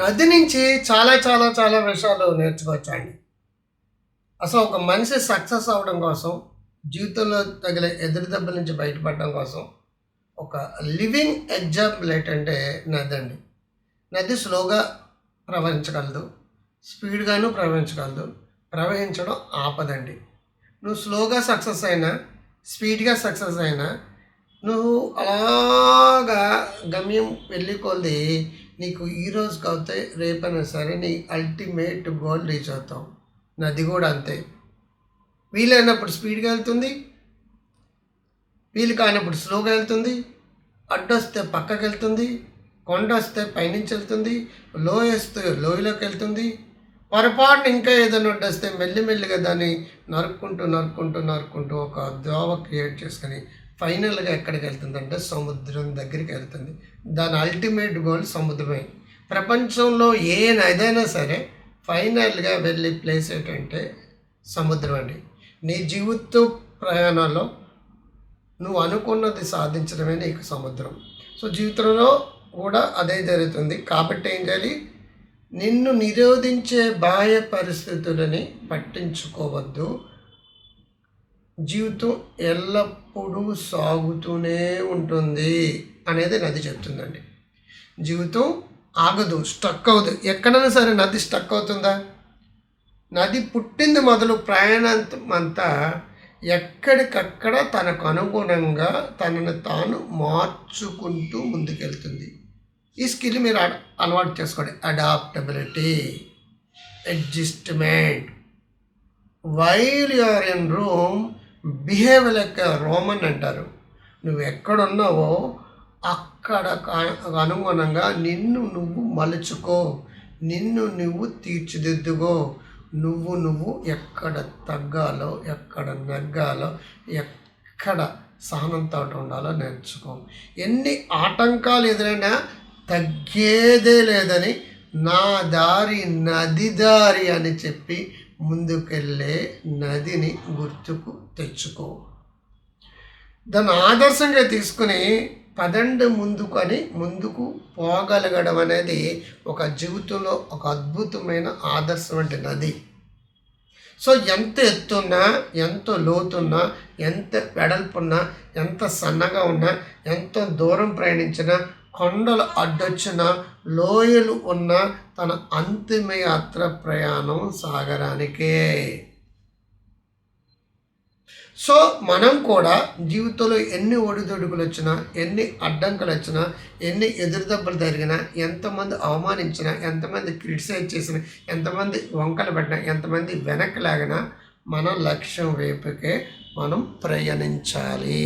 నది నుంచి చాలా చాలా చాలా విషయాలు నేర్చుకోవచ్చండి అసలు ఒక మనిషి సక్సెస్ అవ్వడం కోసం జీవితంలో తగిలే ఎదురు దెబ్బల నుంచి బయటపడడం కోసం ఒక లివింగ్ ఎగ్జాంపుల్ ఏంటంటే నది అండి. నది స్లోగా ప్రవహించగలదు స్పీడ్గాను ప్రవహించగలదు ప్రవహించడం ఆపదండి. నువ్వు స్లోగా సక్సెస్ అయినా స్పీడ్గా సక్సెస్ అయినా నువ్వు అలాగా గమ్యం వెళ్ళి కొద్ది నీకు ఈ రోజుకి కాకపోతే రేపైనా సరే నీ అల్టిమేట్ గోల్ రీచ్ అవుతావు. నది కూడా అంతే. వీలైనప్పుడు స్పీడ్గా వెళ్తుంది. వీలు కానప్పుడు స్లోగా వెళ్తుంది. అడ్డొస్తే పక్కకి వెళ్తుంది. కొండ వస్తే పైనుంచి వెళ్తుంది. లో వేస్తే లోయలోకి వెళ్తుంది. పొరపాటున ఇంకా ఏదైనా అడ్డొస్తే మెల్లిమెల్లిగా దాన్ని నరుక్కుంటూ నరుక్కుంటూ నరుక్కుంటూ ఒక దోవ క్రియేట్ చేసుకొని ఫైనల్గా ఎక్కడికి వెళ్తుందంటే సముద్రం దగ్గరికి వెళ్తుంది. దాని అల్టిమేట్ గోల్ సముద్రమే. ప్రపంచంలో ఏ నదైనా సరే ఫైనల్గా వెళ్ళే ప్లేస్ ఏంటంటే సముద్రం అండి. నీ జీవిత ప్రయాణంలో నువ్వు అనుకున్నది సాధించడమే నీకు సముద్రం. సో జీవితంలో కూడా అదే జరుగుతుంది. కాబట్టి ఏం చేయాలి? నిన్ను నిరోధించే బాహ్య పరిస్థితులని పట్టించుకోవద్దు. జీవితం ఎల్లప్పుడూ సాగుతూనే ఉంటుంది అనేది నది చెప్తుందండి. జీవితం ఆగదు స్టక్ అవ్వదు ఎక్కడైనా సరే నది స్టక్ అవుతుందా? నది పుట్టింది మొదలు ప్రయాణం అంతా ఎక్కడికక్కడ తనకు అనుగుణంగా తనను తాను మార్చుకుంటూ ముందుకెళ్తుంది. ఈ స్కిల్ మీరు అలవాటు చేసుకోండి. Adaptability adjustment. While you're in room behave like Roman అంటారు. నువ్వు ఎక్కడున్నావో అక్కడ అనుగుణంగా నిన్ను నువ్వు మలుచుకో. నిన్ను నువ్వు తీర్చిదిద్దుకో. నువ్వు నువ్వు ఎక్కడ తగ్గాలో ఎక్కడ నగ్గాలో ఎక్కడ సహనంతో ఉండాలో నేర్చుకో. ఎన్ని ఆటంకాలు ఎదురైనా తగ్గేదే లేదని నా దారి నది దారి అని చెప్పి ముందుకెళ్ళే నదిని గుర్తుకు తెచ్చుకో. దాన్ని ఆదర్శంగా తీసుకుని పదండి ముందుకు అని ముందుకు పోగలగడం అనేది ఒక జీవితంలో ఒక అద్భుతమైన ఆదర్శం అంటే నది. సో ఎంత ఎత్తున్నా ఎంత లోతున్నా ఎంత వెడల్పున్నా ఎంత సన్నగా ఉన్నా ఎంత దూరం ప్రయాణించినా కొండలు అడ్డొచ్చిన లోయలు ఉన్న తన అంతిమ యాత్ర ప్రయాణం సాగరానికే. సో మనం కూడా జీవితంలో ఎన్ని ఒడిదొడుకులు వచ్చినా ఎన్ని అడ్డంకులు వచ్చినా ఎన్ని ఎదురుదెబ్బలు జరిగినా ఎంతమంది అవమానించినా ఎంతమంది క్రిటిసైజ్ చేసినా ఎంతమంది వంకలు పెట్టినా ఎంతమంది వెనక్కి లాగినా మన లక్ష్యం వైపుకే మనం ప్రయాణించాలి.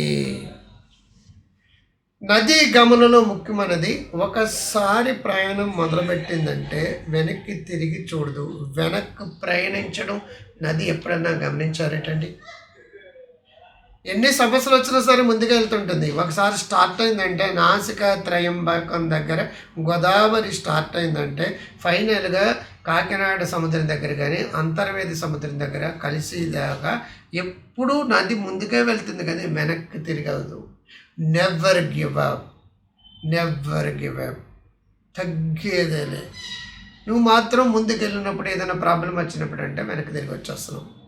నదీ గమనంలో ముఖ్యమైనది ఒకసారి ప్రయాణం మొదలుపెట్టిందంటే వెనక్కి తిరిగి చూడదు. వెనక్కి ప్రయాణించడం నది ఎప్పుడన్నా గమనించారేటండి? ఎన్ని సమస్యలు వచ్చినా సరే ముందుకు వెళ్తుంటుంది. ఒకసారి స్టార్ట్ అయిందంటే నాసిక త్రయంబకం దగ్గర గోదావరి స్టార్ట్ అయిందంటే ఫైనల్గా కాకినాడ సముద్రం దగ్గర కానీ అంతర్వేది సముద్రం దగ్గర కలిసేదాకా ఎప్పుడూ నది ముందుకే వెళ్తుంది కానీ వెనక్కి తిరగదు never give up never give up తగ్గేదేలే. నువ్వు మాత్రం ముందుకెళ్ళినప్పుడు ఏదైనా ప్రాబ్లం వచ్చినప్పుడు అంటే వెనక్కి తిరిగి వచ్చేస్తున్నావు.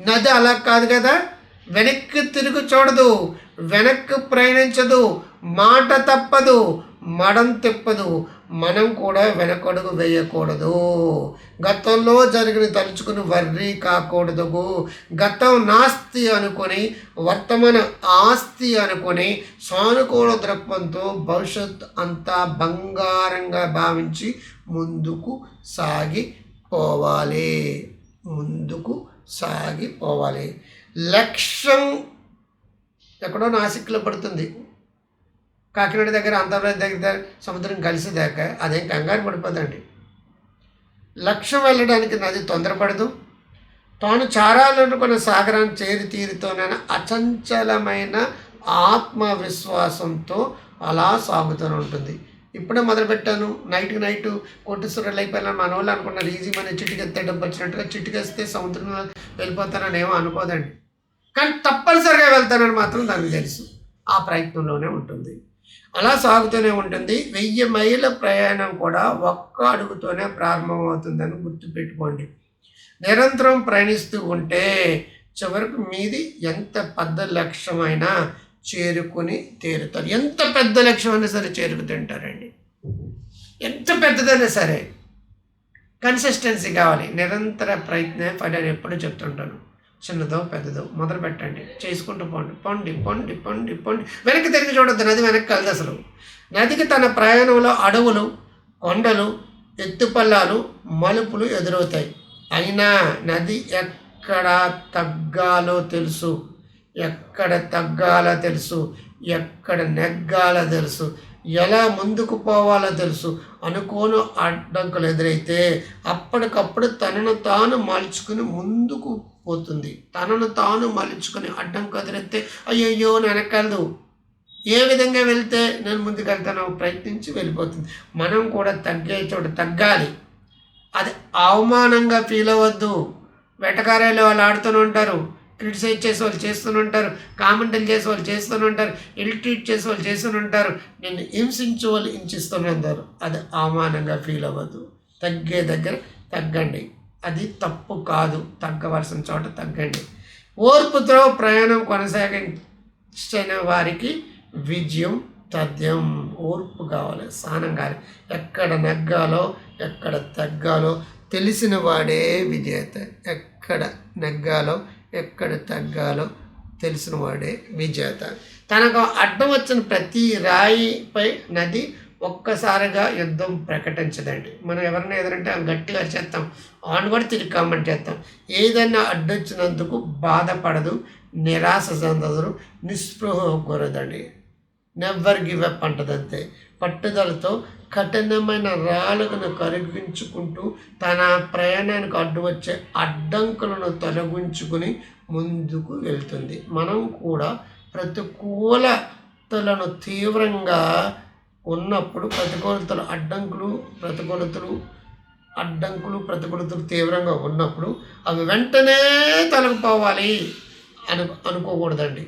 నది అలా కాదు కదా? వెనక్కి తిరుగు చూడదు. వెనక్కి ప్రయాణించదు. మాట తప్పదు. మడం తిప్పదు. మనం కూడా వెనకడుగు వేయకూడదు. గతంలో జరిగిన తలుచుకుని వర్రీ కాకూడదు గతం నాస్తి అనుకొని వర్తమాన ఆస్తి అనుకొని సానుకూల దృక్పంతో భవిష్యత్ అంతా బంగారంగా భావించి ముందుకు సాగిపోవాలి ముందుకు సాగిపోవాలి లక్ష్యం ఎక్కడో నాసిక్లో పడుతుంది. కాకినాడ దగ్గర అంతర్వేది దగ్గర సముద్రం కలిసి దాకా అదేం కంగారు పడిపోదండి. లక్ష్యం వెళ్ళడానికి నది తొందరపడదు. తాను చారాలనుకున్న సాగరాన్ని చేరి తీరుతోనైనా అచంచలమైన ఆత్మవిశ్వాసంతో అలా సాగుతూనే ఉంటుంది. ఇప్పుడే మొదలుపెట్టాను. నైట్కి నైట్ కొట్టుసురలు అయిపోయినా మన వాళ్ళు అనుకున్నారు ఈజీ మన చిటికెత్తే డబ్బు వచ్చినట్టుగా చిటికేస్తే సముద్రంలో వెళ్ళిపోతానని ఏమో అనుకోదండి. కానీ తప్పనిసరిగా వెళ్తానని మాత్రం దానికి తెలుసు. ఆ ప్రయత్నంలోనే ఉంటుంది. అలా సాగుతూనే ఉంటుంది. వెయ్యి మైళ్ళ ప్రయాణం కూడా ఒక్క అడుగుతోనే ప్రారంభమవుతుందని గుర్తుపెట్టుకోండి. నిరంతరం ప్రయాణిస్తూ ఉంటే చివరికి మీది ఎంత పెద్ద లక్ష్యమైనా చేరుకుని తీరుతారు. ఎంత పెద్ద లక్ష్యమైనా సరే చేరుకుతుంటారండి. ఎంత పెద్దదైనా సరే. కన్సిస్టెన్సీ కావాలి. నిరంతర ప్రయత్నం అని ఎప్పుడూ చెప్తుంటాను. చిన్నదో పెద్దదో మొదలు పెట్టండి. చేసుకుంటూ పోండి. పొండి పొండి పొండి పొండి. వెనక్కి తిరిగి చూడొద్దు నది వెనక్కి కలదు అసలు. నదికి తన ప్రయాణంలో అడవులు కొండలు ఎత్తుపల్లాలు మలుపులు ఎదురవుతాయి. అయినా నది ఎక్కడ తగ్గాలో తెలుసు. ఎక్కడ తగ్గాలో తెలుసు. ఎక్కడ నెగ్గాలో తెలుసు. ఎలా ముందుకు పోవాలో తెలుసు. అనుకోను అడ్డంకులు ఎదురైతే అప్పటికప్పుడు తనను తాను మలుచుకుని ముందుకు పోతుంది. తనను తాను మలుచుకుని అడ్డంకు ఎదురైతే అయ్యయ్యో వెనకలదు ఏ విధంగా వెళ్తే నేను ముందుకు వెళ్తానో ప్రయత్నించి వెళ్ళిపోతుంది. మనం కూడా తగ్గే చోట తగ్గాలి. అది అవమానంగా ఫీల్ అవ్వద్దు. వెటకారాలు వాళ్ళు ఆడుతూనే ఉంటారు. క్రిటిసైజ్ చేసే వాళ్ళు చేస్తూనే ఉంటారు కామెంట్లు చేసే వాళ్ళు చేస్తూనే ఉంటారు ఇల్ట్రీట్ చేసే వాళ్ళు చేస్తూనే ఉంటారు. నేను హింసించే వాళ్ళు హింసిస్తూనే ఉంటారు. అది అవమానంగా ఫీల్ అవ్వద్దు. తగ్గే దగ్గర తగ్గండి. అది తప్పు కాదు. తగ్గవలసిన చోట తగ్గండి. ఓర్పుతో ప్రయాణం కొనసాగించిన వారికి విజయం తథ్యం ఓర్పు కావాలి. సహనం కావాలి. ఎక్కడ నెగ్గాలో ఎక్కడ తగ్గాలో తెలిసిన వాడే విజేత. ఎక్కడ నెగ్గాలో ఎక్కడ తగ్గాలో తెలిసిన వాడే విజేత. తనకు అడ్డం వచ్చిన ప్రతి రాయిపై నది ఒక్కసారిగా యుద్ధం ప్రకటించదండి. మనం ఎవరైనా ఎదురంటే గట్టిగా చేస్తాం ఆన్ కూడా తిరిగి కామెంట్ చేస్తాం. ఏదైనా అడ్డొచ్చినందుకు బాధపడదు నిరాశ చెందదు నిస్పృహ కూరదండి నెవ్వర్ గివ్ అప్ అంటదంతే. పట్టుదలతో కఠినమైన రాళ్ళను కరిగించుకుంటూ తన ప్రయాణానికి అడ్డు వచ్చే అడ్డంకులను తొలగించుకుని ముందుకు వెళ్తుంది. మనం కూడా ప్రతికూలతలను తీవ్రంగా ఉన్నప్పుడు ప్రతికూలతలు అడ్డంకులు ప్రతికూలతలు అడ్డంకులు ప్రతికూలతలు తీవ్రంగా ఉన్నప్పుడు అవి వెంటనే తొలగిపోవాలి అను అనుకోకూడదండి.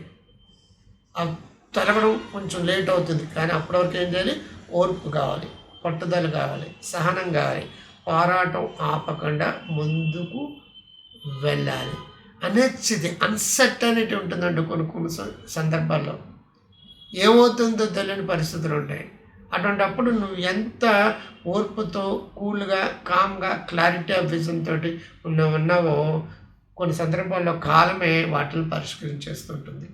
తొలగడం కొంచెం లేట్ అవుతుంది. కానీ అప్పటివరకు ఏం చేయాలి? ఓర్పు కావాలి పట్టుదల కావాలి సహనం కావాలి. పోరాటం ఆపకుండా ముందుకు వెళ్ళాలి. అనిశ్చితి అన్సర్టనిటీ ఉంటుందండి కొన్ని కొన్ని స- సందర్భాల్లో. ఏమవుతుందో తెలియని పరిస్థితులు ఉంటాయి. అటువంటప్పుడు నువ్వు ఎంత ఓర్పుతో కూల్గా కామ్గా క్లారిటీ ఆఫ్ విజన్ తోటి ఉన్నావు ఉన్నావో కొన్ని సందర్భాల్లో కాలమే వాటిని పరిష్కరించేస్తుంటుంది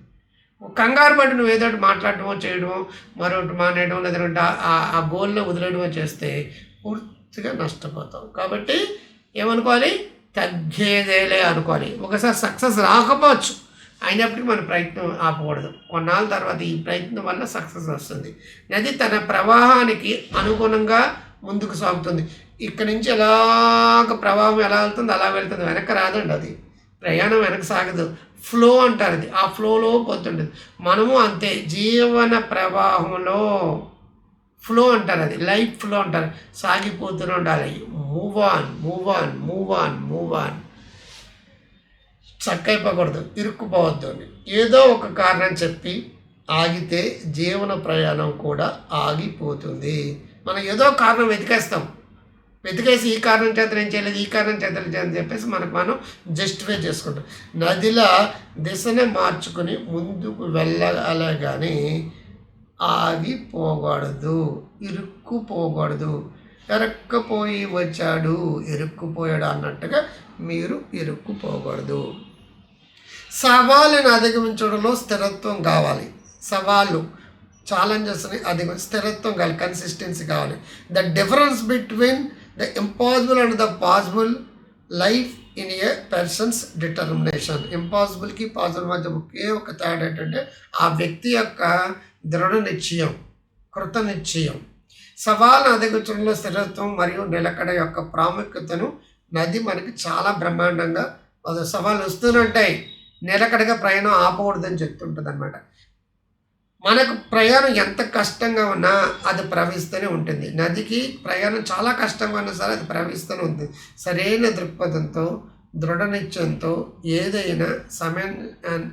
కంగారు పడి నువ్వు ఏదో ఒకటి మాట్లాడటమో చేయడమో మరొకటి మానేయడం లేదంటే ఆ- ఆ- గోల్లో వదిలేయడమో చేస్తే పూర్తిగా నష్టపోతావు. కాబట్టి ఏమనుకోవాలి? తగ్గేదేలే అనుకోవాలి. ఒకసారి సక్సెస్ రాకపోవచ్చు. అయినప్పటికీ మన ప్రయత్నం ఆపకూడదు. కొన్నాళ్ళ తర్వాత ఈ ప్రయత్నం వల్ల సక్సెస్ వస్తుంది. నది తన ప్రవాహానికి అనుగుణంగా ముందుకు సాగుతుంది. ఇక్కడి నుంచి ఎలాగ ప్రవాహం ఎలా వెళ్తుంది అలా వెళ్తుంది. వెనక్కి రాదండి అది. ప్రయాణం వెనక్కి సాగదు. ఫ్లో అంటారు అది ఆ ఫ్లోలో పోతుంటుంది మనము అంతే. జీవన ప్రవాహంలో ఫ్లో అంటారు అది. లైఫ్ ఫ్లో అంటారు. సాగిపోతూనే ఉండాలి. Move on move on move on move on చక్కైపోకూడదు. ఇరుక్కుపోవద్దు అని. ఏదో ఒక కారణం చెప్పి ఆగితే జీవన ప్రయాణం కూడా ఆగిపోతుంది. మనం ఏదో కారణం వెతికేస్తాం. వెతికేసి ఈ కారణం చేత నేను చేయలేదు ఈ కారణం చేత నేను చేయలేదు అని చెప్పేసి మనకు మనం జస్టిఫై చేసుకుంటాం. నదిలా దిశనే మార్చుకుని ముందుకు వెళ్ళాలి కానీ ఆగిపోకూడదు ఇరుక్కుపోకూడదు. ఎరక్కపోయి వచ్చాడు ఇరుక్కుపోయాడు అన్నట్టుగా మీరు ఇరుక్కుపోకూడదు. సవాళ్ళను అధిగమించడంలో స్థిరత్వం కావాలి. సవాళ్ళు ఛాలెంజెస్ని అధిగమి స్థిరత్వం కావాలి కన్సిస్టెన్సీ కావాలి. The difference between the impossible and the possible life in a person's determination ఇంపాసిబుల్కి possible మధ్య ఒకే ఒక తేడా ఏంటంటే ఆ వ్యక్తి యొక్క దృఢ నిశ్చయం కృత నిశ్చయం సవాల్ అధిగమించడంలో స్థిరత్వం మరియు నిలకడ యొక్క ప్రాముఖ్యతను నది మనకి చాలా బ్రహ్మాండంగా సవాళ్ళు వస్తూనే ఉంటాయి నిలకడగా ప్రయాణం ఆపకూడదని చెప్తుంటుంది అనమాట మనకు ప్రయాణం ఎంత కష్టంగా ఉన్నా అది ప్రవహిస్తూనే ఉంటుంది. నదికి ప్రయాణం చాలా కష్టంగా ఉన్నా సరే అది ప్రవహిస్తూనే ఉంటుంది. సరైన దృక్పథంతో దృఢ నిశ్చయంతో ఏదైనా సమయం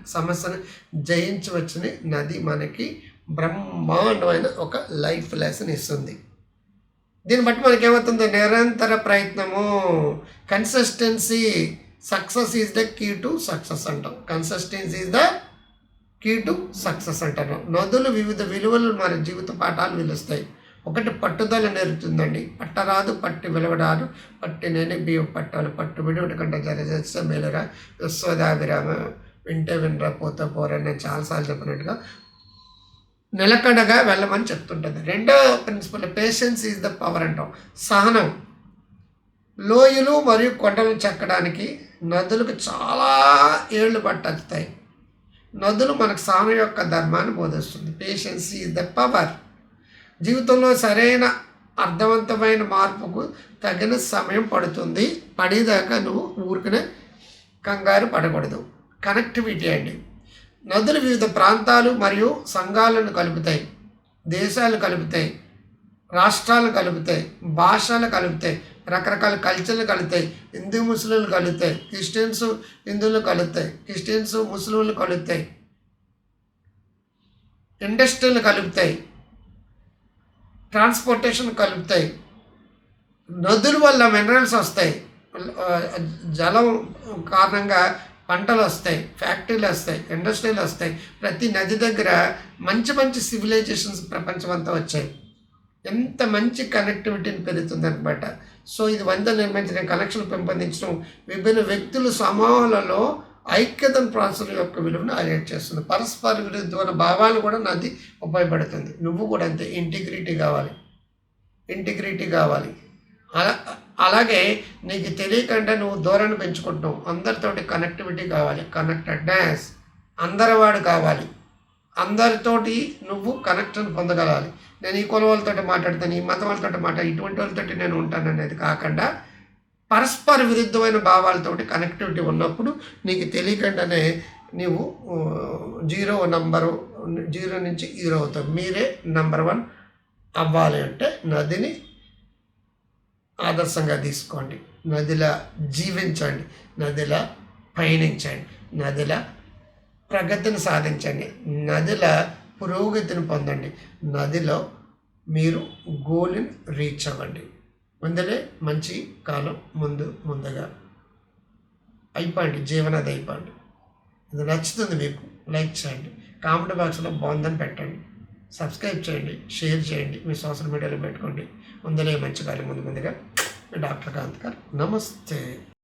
సమస్యను జయించవచ్చని నది మనకి బ్రహ్మాండమైన ఒక లైఫ్ లెసన్ ఇస్తుంది. దీన్ని బట్టి మనకి ఏమవుతుంది నిరంతర ప్రయత్నము consistency success is the key to success అంటాం. Consistency is the key to success అంటారు. నదులు వివిధ విలువలు మన జీవిత పాఠాలు విలుస్తాయి ఒకటి పట్టుదల నేరుతుందండి పట్టరాదు పట్టి విలువడాలు పట్టి నేను బియ్యం పట్టాలు. పట్టు విడువటి కంటే జరజస్త మేలురా. విశ్వదాభిరామ వింటే వినరా పోతే పోరా నేను చాలాసార్లు చెప్పినట్టుగా నిలకడగా వెళ్ళమని చెప్తుంటుంది. రెండో principle patience is the power అంటాం. సహనం. లోయలు మరియు కొండలు చెక్కడానికి నదులకు చాలా ఏళ్ళు పట్టొస్తాయి నదులు మనకు సామె యొక్క ధర్మాన్ని బోధిస్తుంది. పేషెన్స్ ఈజ్ ద పవర్ జీవితంలో సరైన అర్థవంతమైన మార్పుకు తగిన సమయం పడుతుంది. పడేదాకా నువ్వు ఊరికనే కంగారు పడకూడదు. కనెక్టివిటీ అండి. నదులు వివిధ ప్రాంతాలు మరియు సంఘాలను కలుపుతాయి. దేశాలు కలుపుతాయి. రాష్ట్రాలు కలుపుతాయి. భాషలు కలుపుతాయి. రకరకాల కల్చర్లు కలుగుతాయి. హిందూ ముస్లింలు కలుగుతాయి. క్రిస్టియన్స్ హిందువులు కలుగుతాయి. క్రిస్టియన్స్ ముస్లింలు కలుగుతాయి. ఇండస్ట్రీలు కలుపుతాయి ట్రాన్స్పోర్టేషన్ కలుపుతాయి నదుల వల్ల మినరల్స్ వస్తాయి. జలం కారణంగా పంటలు వస్తాయి. ఫ్యాక్టరీలు వస్తాయి. ఇండస్ట్రీలు వస్తాయి. ప్రతి నది దగ్గర మంచి మంచి సివిలైజేషన్స్ ప్రపంచం అంతా వచ్చాయి. ఎంత మంచి కనెక్టివిటీని పెరుగుతుంది అనమాట సో ఇది వంద నిర్మించిన కనెక్షన్ పెంపొందించడం విభిన్న వ్యక్తుల సమూహాలలో ఐక్యతను ప్రాసెస్ యొక్క విలువను హైలైట్ చేస్తుంది. పరస్పర విరుద్ధమైన భావాలు కూడా నది ఉపయోగపడుతుంది. నువ్వు కూడా అంతే ఇంటిగ్రిటీ కావాలి. ఇంటిగ్రిటీ కావాలి. అలా అలాగే నీకు తెలియకుండా నువ్వు దూరాన్ని పెంచుకుంటున్నావు. అందరితోటి కనెక్టివిటీ కావాలి. కనెక్టెడ్నెస్ అందరివాడు కావాలి. అందరితోటి నువ్వు కనెక్షన్ పొందగలాలి నేను ఈ కులం వాళ్ళతో మాట్లాడతాను ఈ మతం వాళ్ళతో మాట్లాడు ఇటువంటి వాళ్ళతోటి నేను ఉంటాను అనేది కాకుండా పరస్పర విరుద్ధమైన భావాలతోటి కనెక్టివిటీ ఉన్నప్పుడు నీకు తెలియకుండానే నీవు జీరో నంబరు జీరో నుంచి హీరో అవుతావు. మీరే నంబర్ వన్ అవ్వాలి అంటే నదిని ఆదర్శంగా తీసుకోండి. నదిలా జీవించండి. నదిలా పయనించండి. నదిలా ప్రగతిని సాధించండి. నదిలా పురోగతిని పొందండి. నదిలో మీరు గోల్ని రీచ్ అవ్వండి. ముందలే మంచి కాలం ముందు ముందుగా. అయిపోండి జీవనది అయిపోండి. ఇది నచ్చుతుంది మీకు లైక్ చేయండి. కామెంట్ బాక్స్లో బాగుందని పెట్టండి. సబ్స్క్రైబ్ చేయండి షేర్ చేయండి. మీ సోషల్ మీడియాలో పెట్టుకోండి. ముందలే మంచి కాలం ముందు ముందుగా. డాక్టర్ కాంత్ గారు నమస్తే.